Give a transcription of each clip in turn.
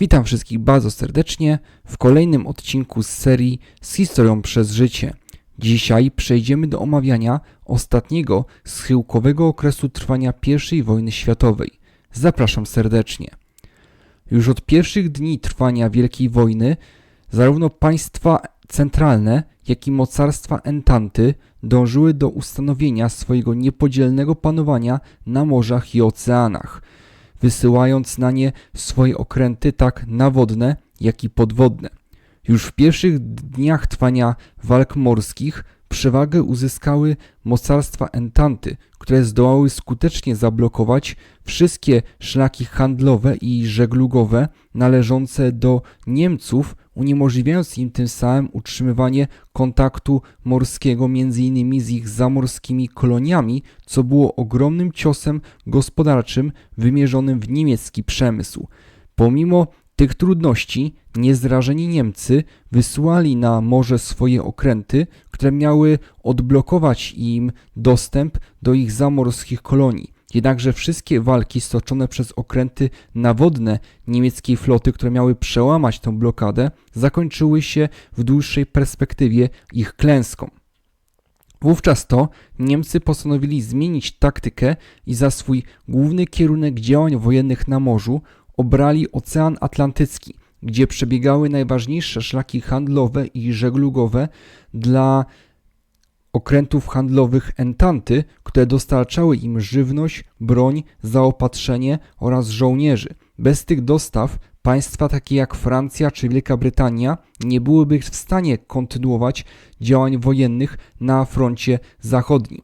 Witam wszystkich bardzo serdecznie w kolejnym odcinku z serii z historią przez życie. Dzisiaj przejdziemy do omawiania ostatniego schyłkowego okresu trwania I wojny światowej. Zapraszam serdecznie. Już od pierwszych dni trwania Wielkiej Wojny zarówno państwa centralne, jak i mocarstwa Entanty dążyły do ustanowienia swojego niepodzielnego panowania na morzach i oceanach, wysyłając na nie swoje okręty tak nawodne, jak i podwodne. Już w pierwszych dniach trwania walk morskich przewagę uzyskały mocarstwa Entanty, które zdołały skutecznie zablokować wszystkie szlaki handlowe i żeglugowe należące do Niemców, uniemożliwiając im tym samym utrzymywanie kontaktu morskiego m.in. z ich zamorskimi koloniami, co było ogromnym ciosem gospodarczym wymierzonym w niemiecki przemysł. Pomimo tych trudności niezrażeni Niemcy wysłali na morze swoje okręty, które miały odblokować im dostęp do ich zamorskich kolonii. Jednakże wszystkie walki stoczone przez okręty nawodne niemieckiej floty, które miały przełamać tę blokadę, zakończyły się w dłuższej perspektywie ich klęską. Wówczas to Niemcy postanowili zmienić taktykę i za swój główny kierunek działań wojennych na morzu obrali Ocean Atlantycki, gdzie przebiegały najważniejsze szlaki handlowe i żeglugowe dla okrętów handlowych Entanty, które dostarczały im żywność, broń, zaopatrzenie oraz żołnierzy. Bez tych dostaw państwa takie jak Francja czy Wielka Brytania nie byłyby w stanie kontynuować działań wojennych na froncie zachodnim.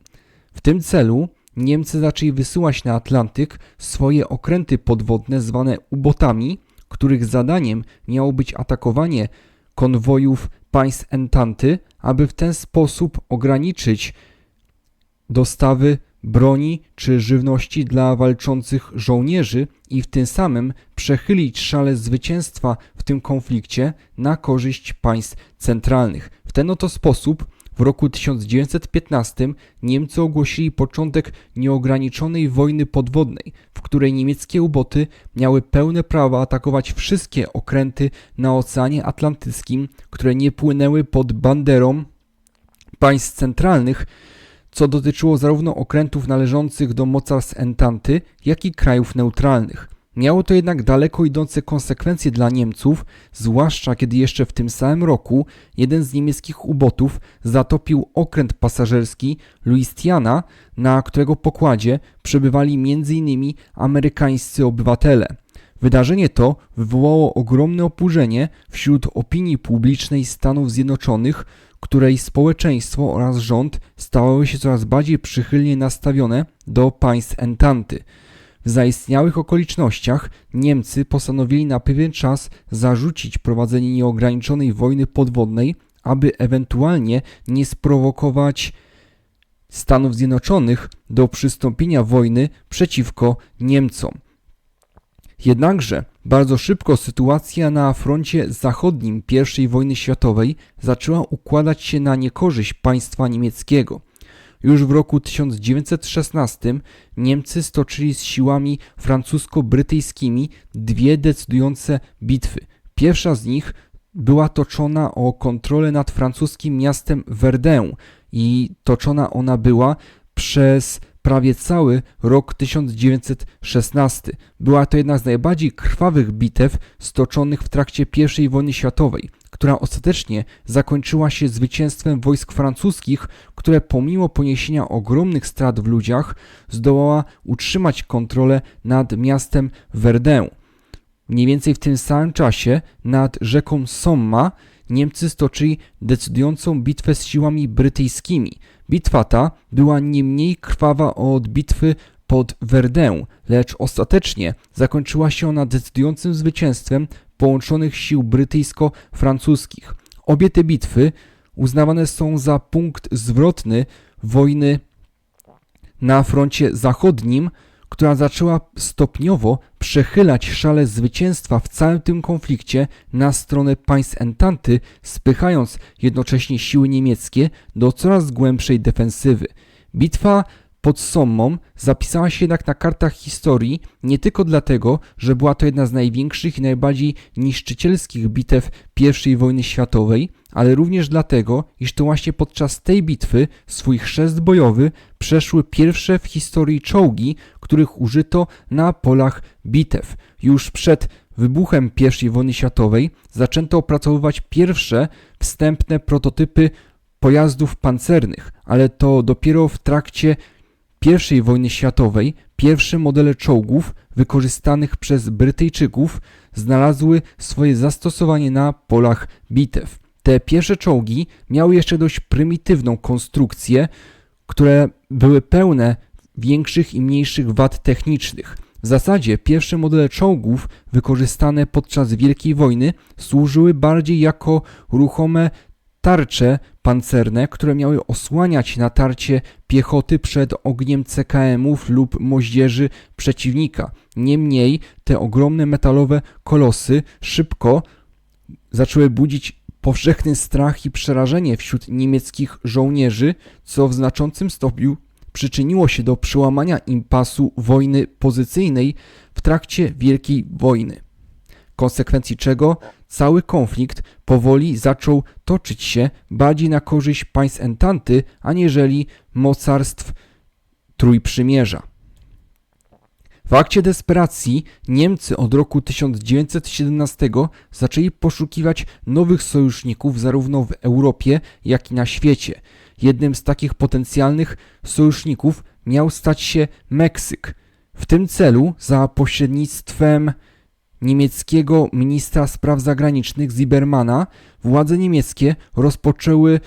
W tym celu Niemcy zaczęli wysyłać na Atlantyk swoje okręty podwodne zwane ubotami, których zadaniem miało być atakowanie konwojów państw Entanty, aby w ten sposób ograniczyć dostawy broni czy żywności dla walczących żołnierzy i w tym samym przechylić szale zwycięstwa w tym konflikcie na korzyść państw centralnych. W ten oto sposób w roku 1915 Niemcy ogłosili początek nieograniczonej wojny podwodnej, w której niemieckie uboty miały pełne prawo atakować wszystkie okręty na Oceanie Atlantyckim, które nie płynęły pod banderą państw centralnych, co dotyczyło zarówno okrętów należących do mocarstw Entanty, jak i krajów neutralnych. Miało to jednak daleko idące konsekwencje dla Niemców, zwłaszcza kiedy jeszcze w tym samym roku jeden z niemieckich ubotów zatopił okręt pasażerski Louisiana, na którego pokładzie przebywali m.in. amerykańscy obywatele. Wydarzenie to wywołało ogromne oburzenie wśród opinii publicznej Stanów Zjednoczonych, której społeczeństwo oraz rząd stawały się coraz bardziej przychylnie nastawione do państw Entanty. W zaistniałych okolicznościach Niemcy postanowili na pewien czas zarzucić prowadzenie nieograniczonej wojny podwodnej, aby ewentualnie nie sprowokować Stanów Zjednoczonych do przystąpienia wojny przeciwko Niemcom. Jednakże bardzo szybko sytuacja na froncie zachodnim I wojny światowej zaczęła układać się na niekorzyść państwa niemieckiego. Już w roku 1916 Niemcy stoczyli z siłami francusko-brytyjskimi dwie decydujące bitwy. Pierwsza z nich była toczona o kontrolę nad francuskim miastem Verdun i toczona ona była przez prawie cały rok 1916. Była to jedna z najbardziej krwawych bitew stoczonych w trakcie I wojny światowej która ostatecznie zakończyła się zwycięstwem wojsk francuskich, które pomimo poniesienia ogromnych strat w ludziach zdołała utrzymać kontrolę nad miastem Verdun. Mniej więcej w tym samym czasie nad rzeką Somma Niemcy stoczyli decydującą bitwę z siłami brytyjskimi. Bitwa ta była nie mniej krwawa od bitwy pod Verdun, lecz ostatecznie zakończyła się ona decydującym zwycięstwem połączonych sił brytyjsko-francuskich. Obie te bitwy uznawane są za punkt zwrotny wojny na froncie zachodnim, która zaczęła stopniowo przechylać szale zwycięstwa w całym tym konflikcie na stronę państw Entanty, spychając jednocześnie siły niemieckie do coraz głębszej defensywy. Bitwa pod Sommą zapisała się jednak na kartach historii nie tylko dlatego, że była to jedna z największych i najbardziej niszczycielskich bitew I wojny światowej, ale również dlatego, iż to właśnie podczas tej bitwy swój chrzest bojowy przeszły pierwsze w historii czołgi, których użyto na polach bitew. Już przed wybuchem I wojny światowej zaczęto opracowywać pierwsze wstępne prototypy pojazdów pancernych, ale to dopiero w trakcie I wojny światowej pierwsze modele czołgów wykorzystanych przez Brytyjczyków znalazły swoje zastosowanie na polach bitew. Te pierwsze czołgi miały jeszcze dość prymitywną konstrukcję, które były pełne większych i mniejszych wad technicznych. W zasadzie pierwsze modele czołgów wykorzystane podczas Wielkiej Wojny służyły bardziej jako ruchome tarcze pancerne, które miały osłaniać natarcie piechoty przed ogniem CKM-ów lub moździerzy przeciwnika. Niemniej te ogromne metalowe kolosy szybko zaczęły budzić powszechny strach i przerażenie wśród niemieckich żołnierzy, co w znaczącym stopniu przyczyniło się do przełamania impasu wojny pozycyjnej w trakcie Wielkiej Wojny. Konsekwencji czego cały konflikt powoli zaczął toczyć się bardziej na korzyść państw Entanty, aniżeli mocarstw Trójprzymierza. W akcie desperacji Niemcy od roku 1917 zaczęli poszukiwać nowych sojuszników zarówno w Europie, jak i na świecie. Jednym z takich potencjalnych sojuszników miał stać się Meksyk. W tym celu za pośrednictwem niemieckiego ministra spraw zagranicznych Ziebermana władze niemieckie rozpoczęły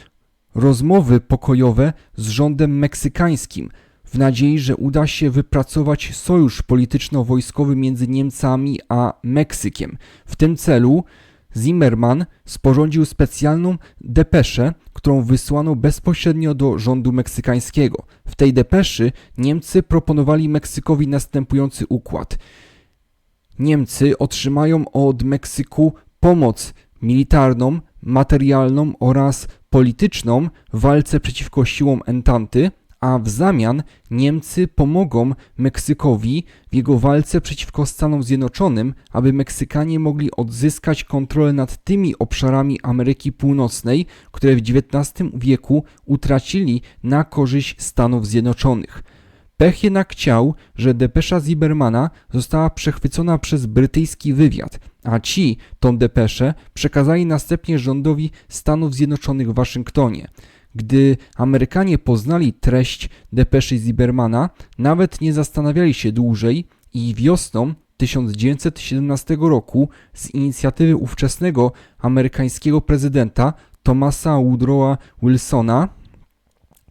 rozmowy pokojowe z rządem meksykańskim w nadziei, że uda się wypracować sojusz polityczno-wojskowy między Niemcami a Meksykiem. W tym celu Zimmerman sporządził specjalną depeszę, którą wysłano bezpośrednio do rządu meksykańskiego. W tej depeszy Niemcy proponowali Meksykowi następujący układ. Niemcy otrzymają od Meksyku pomoc militarną, materialną oraz polityczną w walce przeciwko siłom Entanty, a w zamian Niemcy pomogą Meksykowi w jego walce przeciwko Stanom Zjednoczonym, aby Meksykanie mogli odzyskać kontrolę nad tymi obszarami Ameryki Północnej, które w XIX wieku utracili na korzyść Stanów Zjednoczonych. Pech jednak chciał, że depesza Ziebermana została przechwycona przez brytyjski wywiad, a ci tą depeszę przekazali następnie rządowi Stanów Zjednoczonych w Waszyngtonie. Gdy Amerykanie poznali treść depeszy Ziebermana, nawet nie zastanawiali się dłużej i wiosną 1917 roku z inicjatywy ówczesnego amerykańskiego prezydenta Thomasa Woodrowa Wilsona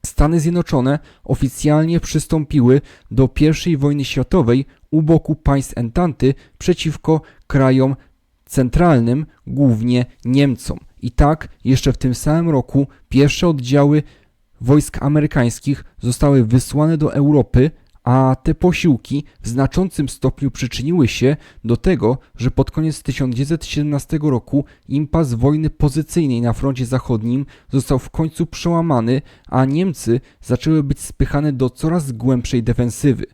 Stany Zjednoczone oficjalnie przystąpiły do I wojny światowej u boku państw Entanty przeciwko krajom centralnym, głównie Niemcom. I tak jeszcze w tym samym roku pierwsze oddziały wojsk amerykańskich zostały wysłane do Europy, a te posiłki w znaczącym stopniu przyczyniły się do tego, że pod koniec 1917 roku impas wojny pozycyjnej na froncie zachodnim został w końcu przełamany, a Niemcy zaczęły być spychane do coraz głębszej defensywy.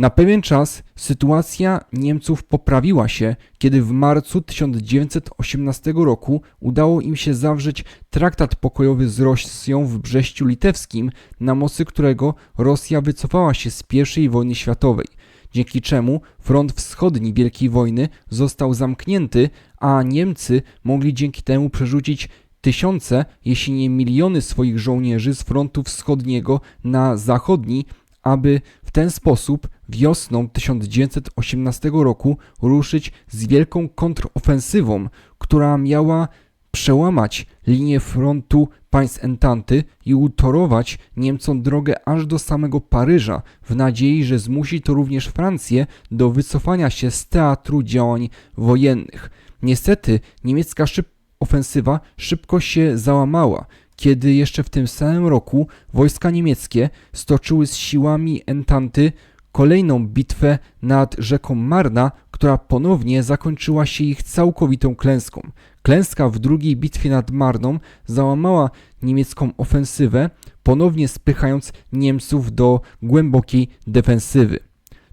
Na pewien czas sytuacja Niemców poprawiła się, kiedy w marcu 1918 roku udało im się zawrzeć traktat pokojowy z Rosją w Brześciu Litewskim, na mocy którego Rosja wycofała się z I wojny światowej, dzięki czemu front wschodni Wielkiej Wojny został zamknięty, a Niemcy mogli dzięki temu przerzucić tysiące, jeśli nie miliony swoich żołnierzy z frontu wschodniego na zachodni, aby w ten sposób wiosną 1918 roku ruszyć z wielką kontrofensywą, która miała przełamać linię frontu państw Entanty i utorować Niemcom drogę aż do samego Paryża, w nadziei, że zmusi to również Francję do wycofania się z teatru działań wojennych. Niestety niemiecka szyb ofensywa szybko się załamała kiedy jeszcze w tym samym roku wojska niemieckie stoczyły z siłami Entanty kolejną bitwę nad rzeką Marna, która ponownie zakończyła się ich całkowitą klęską. Klęska w drugiej bitwie nad Marną załamała niemiecką ofensywę, ponownie spychając Niemców do głębokiej defensywy.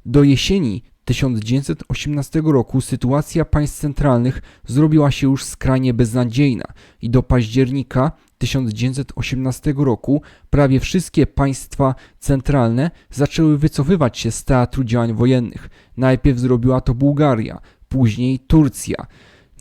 Do jesieni 1918 roku sytuacja państw centralnych zrobiła się już skrajnie beznadziejna i do października 1918 roku prawie wszystkie państwa centralne zaczęły wycofywać się z teatru działań wojennych. Najpierw zrobiła to Bułgaria, później Turcja.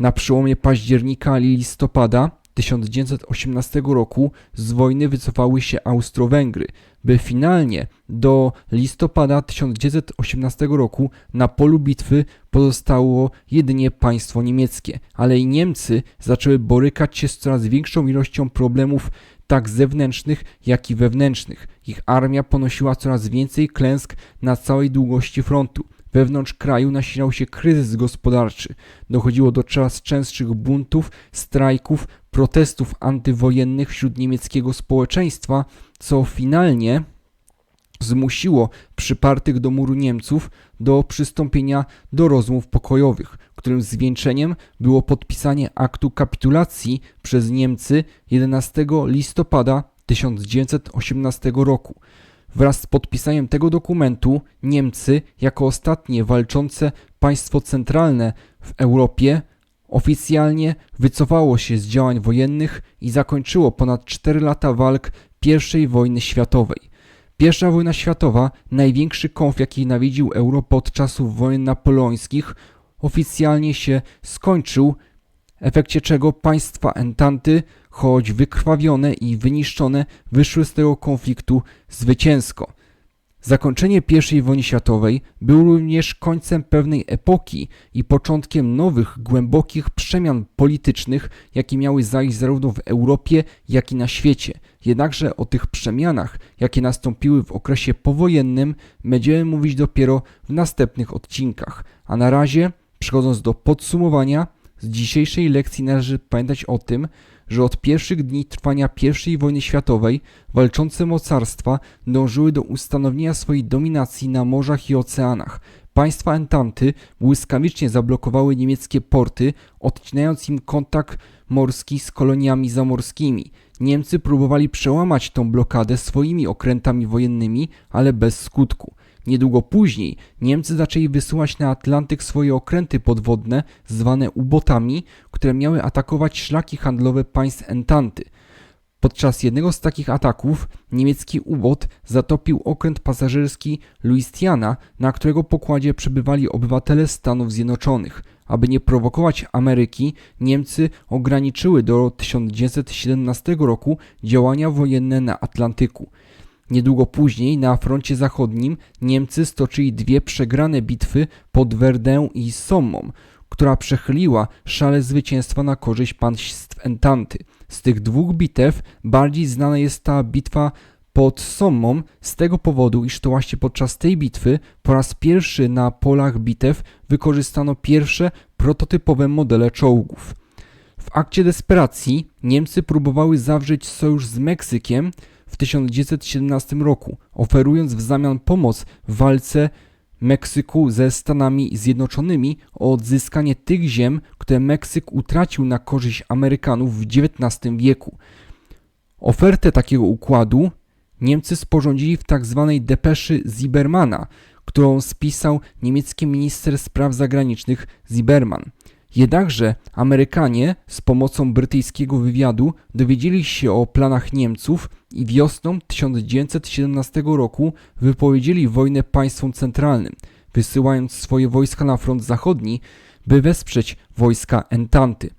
Na przełomie października i listopada 1918 roku z wojny wycofały się Austro-Węgry, by finalnie do listopada 1918 roku na polu bitwy pozostało jedynie państwo niemieckie, ale i Niemcy zaczęły borykać się z coraz większą ilością problemów tak zewnętrznych, jak i wewnętrznych. Ich armia ponosiła coraz więcej klęsk na całej długości frontu. Wewnątrz kraju nasilał się kryzys gospodarczy. Dochodziło do coraz częstszych buntów, strajków, protestów antywojennych wśród niemieckiego społeczeństwa, co finalnie zmusiło przypartych do muru Niemców do przystąpienia do rozmów pokojowych, którym zwieńczeniem było podpisanie aktu kapitulacji przez Niemcy 11 listopada 1918 roku. Wraz z podpisaniem tego dokumentu Niemcy, jako ostatnie walczące państwo centralne w Europie, oficjalnie wycofało się z działań wojennych i zakończyło ponad 4 lata walk I wojny światowej. Pierwsza wojna światowa, największy konflikt, jaki nawiedził Europę od czasów wojen napoleońskich, oficjalnie się skończył, w efekcie czego państwa Entanty choć wykrwawione i wyniszczone, wyszły z tego konfliktu zwycięsko. Zakończenie I wojny światowej było również końcem pewnej epoki i początkiem nowych, głębokich przemian politycznych, jakie miały zajść zarówno w Europie, jak i na świecie. Jednakże o tych przemianach, jakie nastąpiły w okresie powojennym, będziemy mówić dopiero w następnych odcinkach. A na razie, przechodząc do podsumowania, z dzisiejszej lekcji należy pamiętać o tym, że od pierwszych dni trwania I wojny światowej walczące mocarstwa dążyły do ustanowienia swojej dominacji na morzach i oceanach. Państwa Entanty błyskawicznie zablokowały niemieckie porty, odcinając im kontakt morski z koloniami zamorskimi. Niemcy próbowali przełamać tą blokadę swoimi okrętami wojennymi, ale bez skutku. Niedługo później Niemcy zaczęli wysyłać na Atlantyk swoje okręty podwodne, zwane ubotami, które miały atakować szlaki handlowe państw Entanty. Podczas jednego z takich ataków niemiecki ubot zatopił okręt pasażerski Louisiana, na którego pokładzie przebywali obywatele Stanów Zjednoczonych. Aby nie prowokować Ameryki, Niemcy ograniczyły do 1917 roku działania wojenne na Atlantyku. Niedługo później na froncie zachodnim Niemcy stoczyli dwie przegrane bitwy pod Verdun i Sommą, która przechyliła szale zwycięstwa na korzyść państw Entanty. Z tych dwóch bitew bardziej znana jest ta bitwa pod Sommą z tego powodu, iż to właśnie podczas tej bitwy po raz pierwszy na polach bitew wykorzystano pierwsze prototypowe modele czołgów. W akcie desperacji Niemcy próbowały zawrzeć sojusz z Meksykiem, w 1917 roku, oferując w zamian pomoc w walce Meksyku ze Stanami Zjednoczonymi o odzyskanie tych ziem, które Meksyk utracił na korzyść Amerykanów w XIX wieku. Ofertę takiego układu Niemcy sporządzili w tzw. Tak depeszy Ziebermana, którą spisał niemiecki minister spraw zagranicznych Zieberman. Jednakże Amerykanie z pomocą brytyjskiego wywiadu dowiedzieli się o planach Niemców i wiosną 1917 roku wypowiedzieli wojnę państwom centralnym, wysyłając swoje wojska na front zachodni, by wesprzeć wojska Entanty.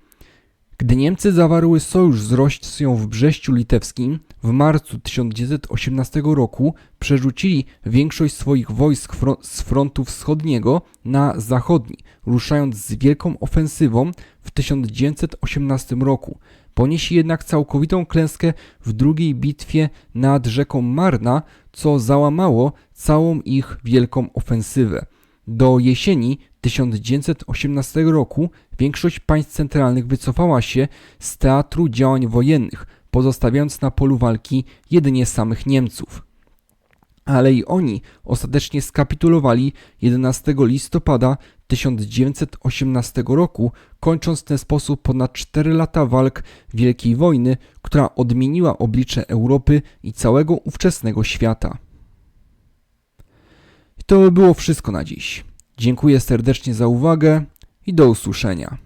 Gdy Niemcy zawarły sojusz z Rosją w Brześciu Litewskim w marcu 1918 roku, przerzucili większość swoich wojsk z frontu wschodniego na zachodni, ruszając z wielką ofensywą w 1918 roku. Ponieśli jednak całkowitą klęskę w drugiej bitwie nad rzeką Marna, co załamało całą ich wielką ofensywę. Do jesieni 1918 roku większość państw centralnych wycofała się z teatru działań wojennych, pozostawiając na polu walki jedynie samych Niemców. ale i oni ostatecznie skapitulowali 11 listopada 1918 roku, kończąc w ten sposób ponad 4 lata walk Wielkiej Wojny, która odmieniła oblicze Europy i całego ówczesnego świata. To by było wszystko na dziś. Dziękuję serdecznie za uwagę i do usłyszenia.